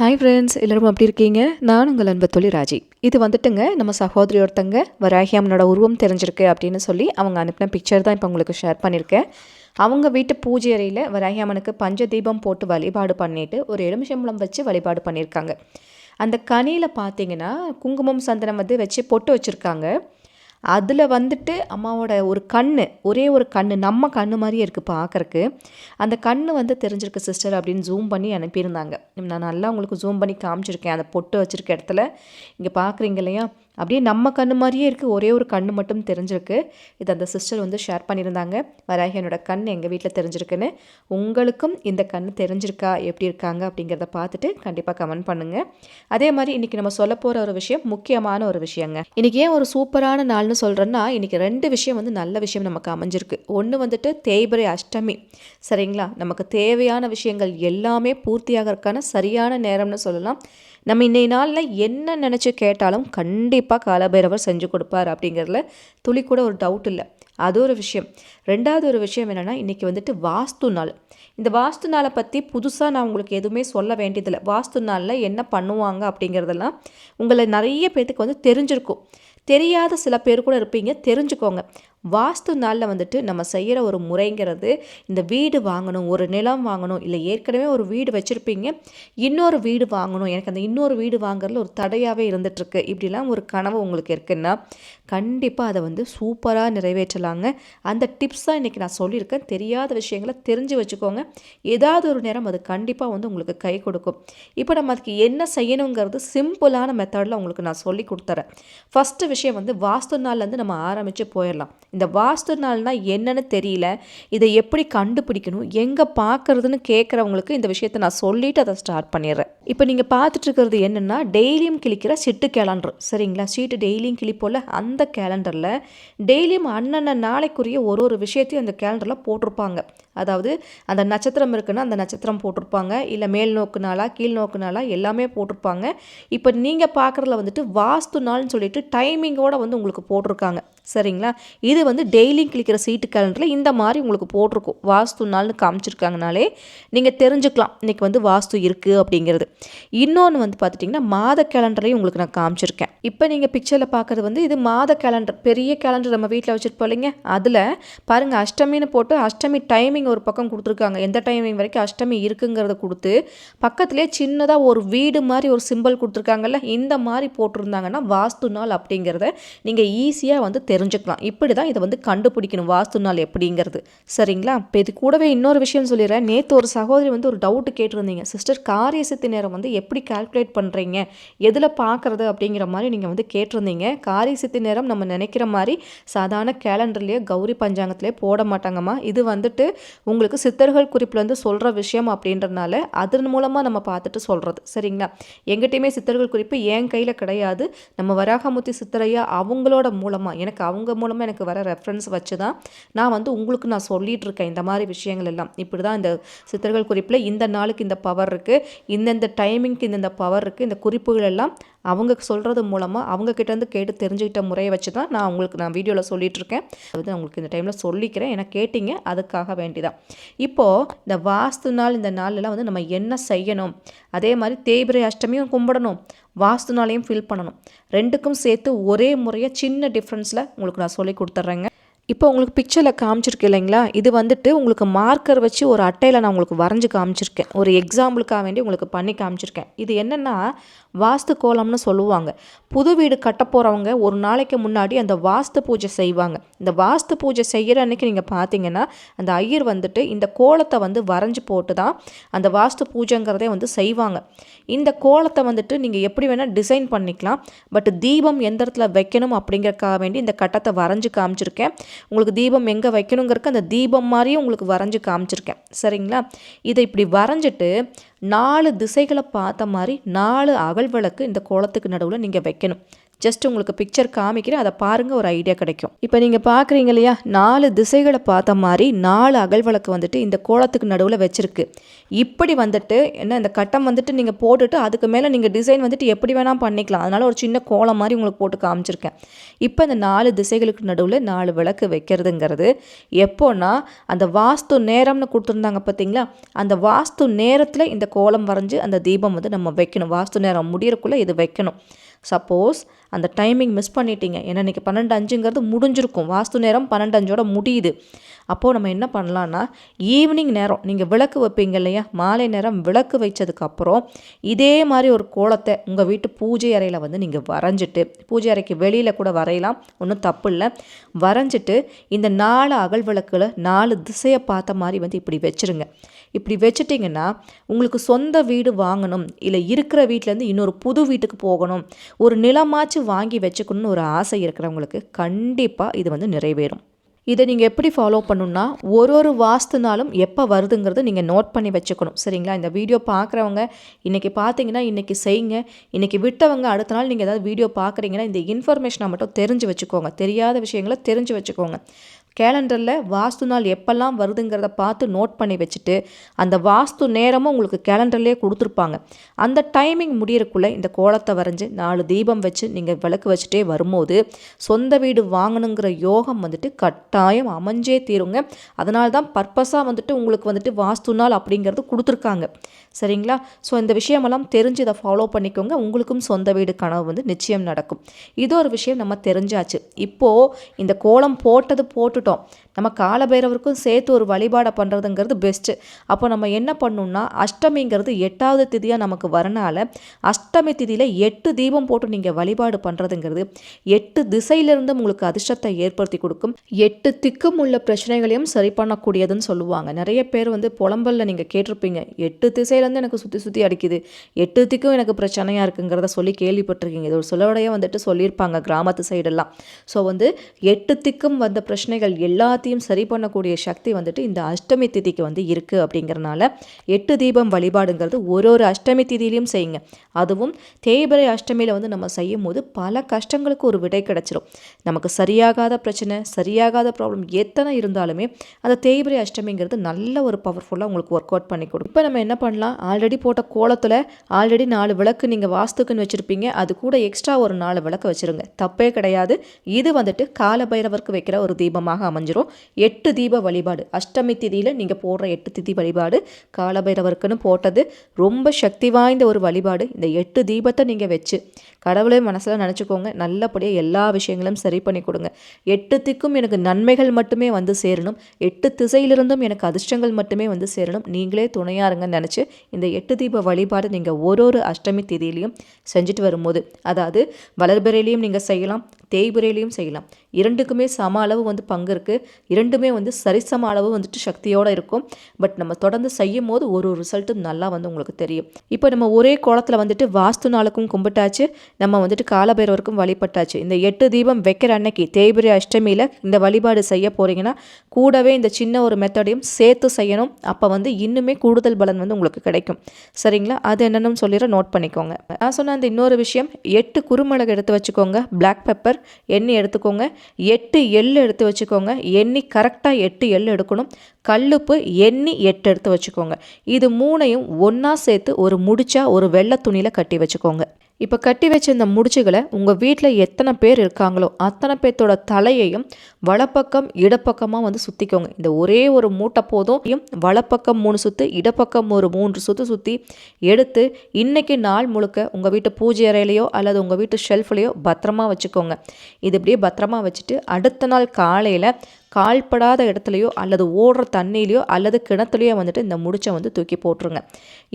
Hi friends எல்லோரும் அப்படி இருக்கீங்க? நான் உங்கள் அன்பு தொழில் ராஜி. இது வந்துட்டுங்க நம்ம சகோதரி ஒருத்தங்க வராகி அம்மனோட உருவம் தெரிஞ்சிருக்கு அப்படின்னு சொல்லி அவங்க அனுப்பின பிக்சர் தான் இப்போ உங்களுக்கு ஷேர் பண்ணியிருக்கேன். அவங்க வீட்டு பூஜை அறையில் வராகி அம்மனுக்கு பஞ்ச தீபம் போட்டு வழிபாடு பண்ணிட்டு ஒரு எலுமிச்சம்பளம் வச்சு வழிபாடு பண்ணியிருக்காங்க. அந்த கனியில் பார்த்தீங்கன்னா குங்குமம் சந்தனம் வந்து வச்சு பொட்டு வச்சுருக்காங்க. அதில் வந்துட்டு அம்மாவோட ஒரு கண் ஒரே ஒரு கண் நம்ம கண் மாதிரியே இருக்குது பார்க்குறக்கு அந்த கண் வந்து தெரிஞ்சிருக்கு சிஸ்டர் அப்படின்னு ஜூம் பண்ணி அனுப்பியிருந்தாங்க. நான் நல்லா உங்களுக்கு ஜூம் பண்ணி காமிச்சிருக்கேன். அந்த பொட்டு வச்சுருக்க இடத்துல. இங்கே பார்க்குறீங்க இல்லையா? அப்படியே நம்ம கண்ணு மாதிரியே இருக்குது ஒரே ஒரு கண்ணு மட்டும் தெரிஞ்சிருக்கு. இது அந்த சிஸ்டர் வந்து ஷேர் பண்ணியிருந்தாங்க. வராகி என்னோட கண் எங்கள் வீட்டில் தெரிஞ்சிருக்குன்னு. உங்களுக்கும் இந்த கண் தெரிஞ்சிருக்கா? எப்படி இருக்காங்க? அப்படிங்கிறத பார்த்துட்டு கண்டிப்பாக கமெண்ட் பண்ணுங்கள் அதே மாதிரி இன்றைக்கி நம்ம சொல்ல போகிற ஒரு விஷயம் முக்கியமான ஒரு விஷயங்க. இன்றைக்கி ஏன் ஒரு சூப்பரான நாள்னு சொல்கிறேன்னா இன்றைக்கி ரெண்டு விஷயம் வந்து நல்ல விஷயம் நமக்கு அமைஞ்சிருக்கு. ஒன்று வந்துட்டு தேய்பிரை அஷ்டமி. சரிங்களா? நமக்கு தேவையான விஷயங்கள் எல்லாமே பூர்த்தியாகிறதுக்கான சரியான நேரம்னு சொல்லலாம். நம்ம இன்றைய நாளில் என்ன நினச்சி கேட்டாலும் கண்டிப்பாக காலபைரவர் செஞ்சு கொடுப்பார் அப்படிங்கிறதுல துளி கூட ஒரு டவுட் இல்லை. அது ஒரு விஷயம். ரெண்டாவது ஒரு விஷயம் என்னென்னா இன்றைக்கி வந்துட்டு வாஸ்து நாள். இந்த வாஸ்து நாளை பற்றி புதுசாக நான் உங்களுக்கு எதுவுமே சொல்ல வேண்டியதில்லை. வாஸ்து நாளில் என்ன பண்ணுவாங்க அப்படிங்கிறதெல்லாம் உங்களை நிறைய பேர்த்துக்கு வந்து தெரிஞ்சிருக்கும். தெரியாத சில பேர் கூட இருப்பீங்க. தெரிஞ்சுக்கோங்க. வாஸ்து நாளில் வந்துட்டு நம்ம செய்கிற ஒரு முறைங்கிறது இந்த வீடு வாங்கணும் ஒரு நிலம் வாங்கணும் இல்லை ஏற்கனவே ஒரு வீடு வச்சுருப்பீங்க இன்னொரு வீடு வாங்கணும். எனக்கு அந்த இன்னொரு வீடு வாங்குறதுல ஒரு தடையாகவே இருந்துகிட்ருக்கு இப்படிலாம் ஒரு கனவு உங்களுக்கு இருக்குன்னா கண்டிப்பாக அதை வந்து சூப்பராக நிறைவேற்றலாங்க. அந்த டிப்ஸ் தான் இன்றைக்கி நான் சொல்லியிருக்கேன். தெரியாத விஷயங்களை தெரிஞ்சு வச்சுக்கோங்க. ஏதாவது ஒரு நேரம் அது கண்டிப்பாக வந்து உங்களுக்கு கை கொடுக்கும். இப்போ நம்ம அதுக்கு என்ன செய்யணுங்கிறது சிம்பிளான மெத்தடில் உங்களுக்கு நான் சொல்லி கொடுத்துறேன். ஃபஸ்ட்டு விஷயம் வந்து வாஸ்து நாள்லேருந்து நம்ம ஆரம்பித்து போயிடலாம். இந்த வாஸ்து நாள்னால் என்னன்னு தெரியல. இதை எப்படி கண்டுபிடிக்கணும்? எங்கே பார்க்குறதுன்னு கேட்குறவங்களுக்கு இந்த விஷயத்த நான் சொல்லிவிட்டு அதை ஸ்டார்ட் பண்ணிடுறேன். இப்போ நீங்கள் பார்த்துட்டு இருக்கிறது என்னென்னா டெய்லியும் கிளிக்கிற சிட்டு கேலண்டர் சரிங்களா? சீட்டு டெய்லியும் கிளிப்போல் அந்த கேலண்டரில் டெய்லியும் அன்னன்ன நாளைக்குரிய ஒரு ஒரு விஷயத்தையும் அந்த கேலண்டரில் போட்டிருப்பாங்க. அதாவது அந்த நட்சத்திரம் இருக்குன்னா அந்த நட்சத்திரம் போட்டிருப்பாங்க. இல்லை மேல் நோக்கு நாளா கீழ் நோக்கு நாளா எல்லாமே போட்டிருப்பாங்க. இப்போ நீங்கள் பார்க்குறதுல வந்துட்டு வாஸ்து நாள்னு சொல்லிட்டு டைமிங்கோடு வந்து உங்களுக்கு போட்டிருக்காங்க. சரிங்களா? இது வந்து டெய்லி கிளிக்கிற சீட்டு கேலண்டரில் இந்த மாதிரி உங்களுக்கு போட்டிருக்கும். வாஸ்து நாள்னு காமிச்சிருக்காங்கனாலே நீங்கள் தெரிஞ்சுக்கலாம். இன்றைக்கி வந்து வாஸ்து இருக்குது அப்படிங்கிறது. இன்னொன்று வந்து பார்த்துட்டிங்கன்னா மாத கேலண்டரையும் உங்களுக்கு நான் காமிச்சிருக்கேன். இப்போ நீங்கள் பிக்சரில் பார்க்குறது வந்து இது மாத கேலண்டர். பெரிய கேலண்டர் நம்ம வீட்டில் வச்சுருப்போம் இல்லைங்க? அதில் பாருங்கள் அஷ்டமின்னு போட்டு அஷ்டமி டைமிங் ஒரு பக்கம் கொடுத்துருக்காங்க. எந்த டைமிங் வரைக்கும் அஷ்டமி இருக்குங்கிறத கொடுத்து பக்கத்துலேயே சின்னதாக ஒரு வீடு மாதிரி ஒரு சிம்பிள் கொடுத்துருக்காங்கல்ல இந்த மாதிரி போட்டிருந்தாங்கன்னா வாஸ்து நாள் அப்படிங்கிறத நீங்கள் ஈஸியாக வந்து தெரிஞ்சுக்கலாம். இப்படி தான் இதை வந்து கண்டுபிடிக்கணும் வாஸ்து நாள் எப்படிங்கிறது. சரிங்களா? இப்போ இது கூடவே இன்னொரு விஷயம் சொல்லிடுறேன். நேற்று ஒரு சகோதரி வந்து ஒரு டவுட்டு கேட்டிருந்தீங்க. சிஸ்டர் காரிய சித்தி நேரம் வந்து எப்படி கால்குலேட் பண்ணுறீங்க எதில் பார்க்குறது அப்படிங்கிற மாதிரி நீங்கள் வந்து கேட்டிருந்தீங்க. காரிய சித்தி நேரம் நம்ம நினைக்கிற மாதிரி சாதாரண கேலண்டர்லேயே கௌரி பஞ்சாங்கத்திலே போட மாட்டாங்கம்மா. இது வந்துட்டு உங்களுக்கு சித்தர்கள் குறிப்பில் வந்து சொல்கிற விஷயம் அப்படின்றனால அதன் மூலமாக நம்ம பார்த்துட்டு சொல்கிறது சரிங்களா? எங்கிட்டையுமே சித்தர்கள் குறிப்பு என் கையில் கிடையாது. நம்ம வராகமுத்தி சித்தரையா அவங்களோட மூலமாக எனக்கு அவங்க மூலமாக எனக்கு வர ரெஃபரன்ஸ் வச்சு தான் நான் வந்து உங்களுக்கு நான் சொல்லிகிட்டு இருக்கேன் இந்த மாதிரி விஷயங்கள் எல்லாம். இப்படி தான் இந்த சித்தர்கள் குறிப்பில் இந்த நாளுக்கு இந்த பவர் இருக்குது இந்தந்த டைமிங்க்கு இந்தந்த பவர் இருக்குது இந்த குறிப்புகள் எல்லாம் அவங்க சொல்கிறது மூலமாக அவங்க கிட்டேருந்து கேட்டு தெரிஞ்சுக்கிட்ட முறையை வச்சு தான் நான் உங்களுக்கு நான் வீடியோவில் சொல்லிகிட்ருக்கேன் அது உங்களுக்கு இந்த டைமில் சொல்லிக்கிறேன். ஏன்னா கேட்டிங்க அதுக்காக வேண்டிதான். இப்போது இந்த வாஸ்து நாள் இந்த நாளெல்லாம் வந்து நம்ம என்ன செய்யணும்? அதே மாதிரி தேய்பிரை அஷ்டமியும் கும்பிடணும். வாஸ்து நாளையும் ஃபில் பண்ணணும். ரெண்டுக்கும் சேர்த்து ஒரே முறையாக சின்ன டிஃப்ரென்ஸில் உங்களுக்கு நான் சொல்லி கொடுத்துட்றேங்க இப்போ உங்களுக்கு பிக்சரில் காமிச்சிருக்கு இல்லைங்களா? இது வந்துட்டு உங்களுக்கு மார்க்கர் வச்சு ஒரு அட்டையில் நான் உங்களுக்கு வரைஞ்சி காமிச்சிருக்கேன். ஒரு எக்ஸாம்பிளுக்காக வேண்டி உங்களுக்கு பண்ணி காமிச்சிருக்கேன். இது என்னென்னா வாஸ்து கோலம்னு சொல்லுவாங்க. புது வீடு கட்ட போகிறவங்க ஒரு நாளைக்கு முன்னாடி அந்த வாஸ்து பூஜை செய்வாங்க. இந்த வாஸ்து பூஜை செய்கிற அன்னைக்கு நீங்கள் பார்த்தீங்கன்னா அந்த ஐயர் வந்துட்டு இந்த கோலத்தை வந்து வரைஞ்சி போட்டு தான் அந்த வாஸ்து பூஜைங்கிறதே வந்து செய்வாங்க. இந்த கோலத்தை வந்துட்டு நீங்கள் எப்படி வேணால் டிசைன் பண்ணிக்கலாம். பட் தீபம் எந்த இடத்துல வைக்கணும் அப்படிங்கிறக்காக வேண்டி இந்த கட்டத்தை வரைஞ்சி காமிச்சிருக்கேன். உங்களுக்கு தீபம் எங்கே வைக்கணுங்கிறக்கு அந்த தீபம் மாதிரியும் உங்களுக்கு வரைஞ்சி காமிச்சிருக்கேன். சரிங்களா? இதை இப்படி வரைஞ்சிட்டு நாலு திசைகளை பார்த்த மாதிரி நாலு அகல் விளக்கு இந்த கோலத்துக்கு நடுவில் நீங்கள் வைக்கணும். ஜஸ்ட் உங்களுக்கு பிக்சர் காமிக்கிறேன் அதை பாருங்கள் ஒரு ஐடியா கிடைக்கும். இப்போ நீங்கள் பார்க்குறீங்க இல்லையா நாலு திசைகளை பார்த்த மாதிரி நாலு அகல் விளக்கு வந்துட்டு இந்த கோலத்துக்கு நடுவில் வச்சுருக்கு. இப்படி வந்துட்டு என்ன இந்த கட்டம் வந்துட்டு நீங்கள் போட்டுட்டு அதுக்கு மேலே நீங்கள் டிசைன் வந்துட்டு எப்படி வேணால் பண்ணிக்கலாம். அதனால் ஒரு சின்ன கோலம் மாதிரி உங்களுக்கு போட்டு காமிச்சிருக்கேன். இப்போ இந்த நாலு திசைகளுக்கு நடுவில் நாலு விளக்கு வைக்கிறதுங்கிறது எப்போன்னா அந்த வாஸ்து நேரம்னு கொடுத்துருந்தாங்க பார்த்தீங்களா அந்த வாஸ்து நேரத்தில் இந்த கோலம் வரைஞ்சி அந்த தீபம் வந்து நம்ம வைக்கணும். வாஸ்து நேரம் முடியறக்குள்ளே இது வைக்கணும். சப்போஸ் அந்த டைமிங் மிஸ் பண்ணிட்டீங்க. ஏன்னா இன்றைக்கி பன்னெண்டு அஞ்சுங்கிறது முடிஞ்சிருக்கும். வாஸ்து நேரம் பன்னெண்டு அஞ்சோட முடியுது. அப்போது நம்ம என்ன பண்ணலான்னா ஈவினிங் நேரம் நீங்கள் விளக்கு வைப்பீங்க இல்லையா? மாலை நேரம் விளக்கு வச்சதுக்கப்புறம் இதே மாதிரி ஒரு கோலத்தை உங்கள் வீட்டு பூஜை அறையில் வந்து நீங்கள் வரைஞ்சிட்டு பூஜை அறைக்கு வெளியில் கூட வரையலாம். ஒன்றும் தப்பு இல்லை. வரைஞ்சிட்டு இந்த நாலு அகல் விளக்கில் நாலு திசையை பார்த்த மாதிரி வந்து இப்படி வச்சுருங்க. இப்படி வச்சுட்டிங்கன்னா உங்களுக்கு சொந்த வீடு வாங்கணும். இல்லை இருக்கிற வீட்டிலேருந்து இன்னொரு புது வீட்டுக்கு போகணும். ஒரு நிலமாச்சு வாங்கி வச்சுக்கணும்னு ஒரு ஆசை இருக்கிறவங்களுக்கு கண்டிப்பாக இது வந்து நிறைவேறும். இதை நீங்கள் எப்படி ஃபாலோ பண்ணணும்னா ஒரு ஒரு வாஸ்துனாலும் எப்போ வருதுங்கிறது நீங்கள் நோட் பண்ணி வச்சுக்கணும். சரிங்களா? இந்த வீடியோ பார்க்குறவங்க இன்றைக்கி பார்த்தீங்கன்னா இன்றைக்கி செய்யுங்க. இன்றைக்கி விட்டவங்க அடுத்த நாள் நீங்கள் ஏதாவது வீடியோ பார்க்குறீங்கன்னா இந்த இன்ஃபர்மேஷனை மட்டும் தெரிஞ்சு வச்சுக்கோங்க. தெரியாத விஷயங்களை தெரிஞ்சு வச்சுக்கோங்க. கேலண்டரில் வாஸ்து நாள் எப்போல்லாம் வருதுங்கிறத பார்த்து நோட் பண்ணி வச்சுட்டு அந்த வாஸ்து நேரமும் உங்களுக்கு கேலண்டர்லேயே கொடுத்துருப்பாங்க. அந்த டைமிங் முடியறக்குள்ளே இந்த கோலத்தை வரைஞ்சி நாலு தீபம் வச்சு நீங்கள் விளக்கு வச்சுட்டே வரும்போது சொந்த வீடு வாங்கணுங்கிற யோகம் வந்துட்டு கட்டாயம் அமைஞ்சே தீருங்க. அதனால தான் பர்பஸாக வந்துட்டு உங்களுக்கு வந்துட்டு வாஸ்து நாள் அப்படிங்கிறது கொடுத்துருக்காங்க. சரிங்களா? ஸோ இந்த விஷயமெல்லாம் தெரிஞ்சு இதை ஃபாலோ பண்ணிக்கோங்க. உங்களுக்கும் சொந்த வீடு கனவு வந்து நிச்சயம் நடக்கும். இது ஒரு விஷயம் நம்ம தெரிஞ்சாச்சு. இப்போது இந்த கோலம் போட்டது போட்டு விட்டுட்டோம் நம்ம காலபைரவருக்கும் சேர்த்து ஒரு வழிபாடை பண்ணுறதுங்கிறது பெஸ்ட்டு அப்போ நம்ம என்ன பண்ணணும்னா அஷ்டமிங்கிறது எட்டாவது திதியாக நமக்கு வரனால அஷ்டமி திதியில் எட்டு தீபம் போட்டு நீங்கள் வழிபாடு பண்ணுறதுங்கிறது எட்டு திசையிலிருந்து உங்களுக்கு அதிர்ஷ்டத்தை ஏற்படுத்தி கொடுக்கும். எட்டு திக்கும் உள்ள பிரச்சனைகளையும் சரி பண்ணக்கூடியதுன்னு சொல்லுவாங்க. நிறைய பேர் வந்து புலம்பலில் நீங்கள் கேட்டிருப்பீங்க. எட்டு திசையிலேருந்து எனக்கு சுற்றி சுற்றி அடிக்குது. எட்டு திக்கும் எனக்கு பிரச்சனையாக இருக்குங்கிறத சொல்லி கேள்விப்பட்டிருக்கீங்க. இது ஒரு சொல்லோடையே வந்துட்டு சொல்லியிருப்பாங்க கிராமத்து சைடெல்லாம் ஸோ வந்து எட்டு திக்கும் வந்த பிரச்சனைகள் எல்லாத்தையும் சரி பண்ணக்கூடிய சக்தி வந்துட்டு இந்த அஷ்டமி திதிக்கு வந்து இருக்குது அப்படிங்கிறனால எட்டு தீபம் வழிபாடுங்கிறது ஒரு ஒரு அஷ்டமி திதியிலையும் செய்யுங்க. அதுவும் தேய்பிரை அஷ்டமியில் வந்து நம்ம செய்யும் போது பல கஷ்டங்களுக்கு ஒரு விடை கிடச்சிரும். நமக்கு சரியாகாத பிரச்சனை சரியாகாத ப்ராப்ளம் எத்தனை இருந்தாலுமே அந்த தேய்பிரை அஷ்டமிங்கிறது நல்ல ஒரு பவர்ஃபுல்லாக உங்களுக்கு ஒர்க் அவுட் பண்ணி கொடுக்கும். இப்போ நம்ம என்ன பண்ணலாம்? ஆல்ரெடி போட்ட கோலத்தில் ஆல்ரெடி நாலு விளக்கு நீங்கள் வாஸ்துக்குன்னு வச்சுருப்பீங்க. அது கூட எக்ஸ்ட்ரா ஒரு நாலு விளக்கு வச்சுருங்க. தப்பே கிடையாது. இது வந்துட்டு கால பைரவருக்கு வைக்கிற ஒரு தீபமாக அமைஞ்சிரும். எட்டு தீப வழிபாடு. அஷ்டமி திதியில் நீங்கள் போடுற எட்டு திதி வழிபாடு காலபைரவருக்குன்னு போட்டது ரொம்ப சக்தி வாய்ந்த ஒரு வழிபாடு. இந்த எட்டு தீபத்தை நீங்கள் வச்சு கடவுளே மனசில் நினச்சிக்கோங்க. நல்லபடியாக எல்லா விஷயங்களும் சரி பண்ணி கொடுங்க. எட்டு திக்கும் எனக்கு நன்மைகள் மட்டுமே வந்து சேரணும். எட்டு திசையிலிருந்தும் எனக்கு அதிர்ஷ்டங்கள் மட்டுமே வந்து சேரணும். நீங்களே துணையாக இருங்கன்னு நினச்சி இந்த எட்டு தீப வழிபாடு நீங்கள் ஒரு ஒரு அஷ்டமி திதியிலையும் செஞ்சுட்டு வரும்போது அதாவது வளர்பிறையிலையும் நீங்கள் செய்யலாம் தேய்பிறையிலையும் செய்யலாம். இரண்டுக்குமே சம அளவு வந்து பங்கு இருக்குது இரண்டுமே வந்து சரிசம அளவு வந்துட்டு சக்தியோடு இருக்கும். பட் நம்ம தொடர்ந்து செய்யும் போது ஒரு ஒரு ரிசல்ட்டும் நல்லா வந்து உங்களுக்கு தெரியும். இப்போ நம்ம ஒரே கோலத்தில் வந்துட்டு வாஸ்து நாளுக்கும் கும்பிட்டாச்சு. நம்ம வந்துட்டு காலபைரவருக்கும் வழிபட்டாச்சு. இந்த எட்டு தீபம் வைக்கிற அன்னைக்கு தேய்பிரை அஷ்டமியில் இந்த வழிபாடு செய்ய போகிறீங்கன்னா கூடவே இந்த சின்ன ஒரு மெத்தடையும் சேர்த்து செய்யணும். அப்போ வந்து இன்னுமே கூடுதல் பலன் வந்து உங்களுக்கு கிடைக்கும். சரிங்களா? அது என்னென்னு சொல்லிடுற நோட் பண்ணிக்கோங்க. நான் சொன்ன அந்த இன்னொரு விஷயம் எட்டு குருமிளகு எடுத்து வச்சுக்கோங்க பிளாக் பெப்பர் எண்ணெய் எடுத்துக்கோங்க எட்டு எள் எடுத்து வச்சுக்கோங்க எண்ணி கரெக்டாக எட்டு எள் எடுக்கணும் கல்லுப்பு எண்ணி எட்டு எடுத்து வச்சுக்கோங்க. இது மூணையும் ஒன்றா சேர்த்து ஒரு முடிச்சா ஒரு வெள்ளை துணியில் கட்டி வச்சுக்கோங்க. இப்போ கட்டி வச்ச இந்த முடிச்சுகளை உங்கள் வீட்டில் எத்தனை பேர் இருக்காங்களோ அத்தனை பேர்த்தோட தலையையும் வலப்பக்கம் இடப்பக்கமாக வந்து சுற்றிக்கோங்க இந்த ஒரே ஒரு மூட்டை போதும். வலப்பக்கம் மூணு சுற்று இடப்பக்கம் ஒரு மூன்று சுற்று சுற்றி எடுத்து இன்றைக்கி நாள் முழுக்க உங்கள் வீட்டு பூஜை அறையிலையோ அல்லது உங்கள் வீட்டு ஷெல்ஃப்லேயோ பத்திரமா வச்சுக்கோங்க. இது இப்படியே பத்திரமா வச்சுட்டு அடுத்த நாள் காலையில் கால்படாத இடத்துலையோ அல்லது ஓடுற தண்ணியிலையோ அல்லது கிணத்துலையோ வந்துட்டு இந்த முடிச்சை வந்து தூக்கி போட்டுருங்க.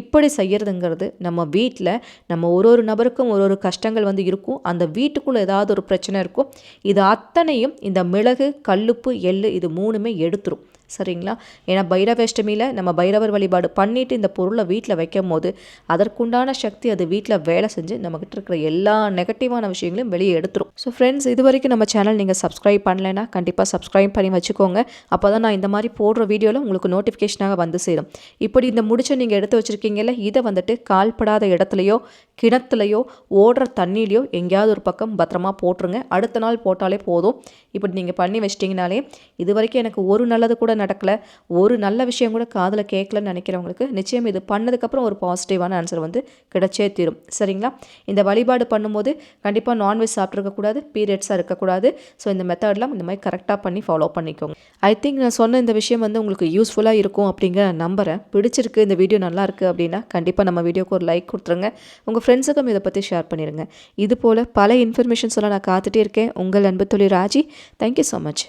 இப்படி செய்கிறதுங்கிறது நம்ம வீட்டில் நம்ம ஒரு ஒரு நபருக்கும் ஒரு ஒரு கஷ்டங்கள் வந்து இருக்கும். அந்த வீட்டுக்குள்ளே ஏதாவது ஒரு பிரச்சனை இருக்கும். இது அத்தனையும் இந்த மிளகு கல்லுப்பு எள்ளு இது மூணுமே எடுத்துரும். சரிங்களா? ஏன்னா பைரவேஷ்டமியில் நம்ம பைரவர் வழிபாடு பண்ணிவிட்டு இந்த பொருளை வீட்டில் வைக்கும் போது அதற்குண்டான சக்தி அது வீட்டில் வேலை செஞ்சு நம்மக்கிட்ட இருக்கிற எல்லா நெகட்டிவான விஷயங்களையும் வெளியே எடுத்துரும். ஸோ ஃப்ரெண்ட்ஸ் இது வரைக்கும் நம்ம சேனல் நீங்கள் சப்ஸ்கிரைப் பண்ணலைன்னா கண்டிப்பாக சப்ஸ்கிரைப் பண்ணி வச்சுக்கோங்க. அப்போ தான் நான் இந்த மாதிரி போடுற வீடியோவில் உங்களுக்கு நோட்டிஃபிகேஷனாக வந்து சேரும். இப்படி இந்த முடிச்சை நீங்கள் எடுத்து வச்சுருக்கீங்கல்ல இதை வந்துட்டு கால்படாத இடத்துலையோ கிணத்துலையோ ஓடுற தண்ணியிலையோ எங்கேயாவது ஒரு பக்கம் பத்திரமா போட்டுருங்க. அடுத்த நாள் போட்டாலே போதும். இப்படி நீங்கள் பண்ணி வச்சிட்டிங்கனாலே இது வரைக்கும் எனக்கு ஒரு நல்லது கூட நடக்கலை. ஒரு நல்ல விஷயம் கூட காதில் கேட்கலன்னு நினைக்கிறவங்களுக்கு நிச்சயம் இது பண்ணதுக்கப்புறம் ஒரு பாசிட்டிவான ஆன்சர் வந்து கிடைச்சே தீரும். சரிங்களா? இந்த வழிபாடு பண்ணும்போது கண்டிப்பாக நான்வெஜ் சாப்பிட்ருக்கக்கூடாது பீரியட்ஸாக இருக்கக்கூடாது ஸோ இந்த மெத்தட்லாம் இந்த மாதிரி கரெக்டாக பண்ணி ஃபாலோ பண்ணிக்கோங்க. ஐ திங்க் நான் சொன்ன இந்த விஷயம் வந்து உங்களுக்கு யூஸ்ஃபுல்லாக இருக்கும் அப்படிங்கிற நம்புகிறேன் பிடிச்சிருக்கு இந்த வீடியோ நல்லா இருக்குது அப்படின்னா கண்டிப்பாக நம்ம வீடியோக்கு ஒரு லைக் கொடுத்துருங்க. உங்கள் ஃப்ரெண்ட்ஸுக்கும் இதை பற்றி ஷேர் பண்ணிடுங்க இது போல் பல இன்ஃபர்மேஷன்ஸ் எல்லாம் நான் காத்துட்டே இருக்கேன். உங்கள் அன்பு தொழில் ராஜி. Thank you so much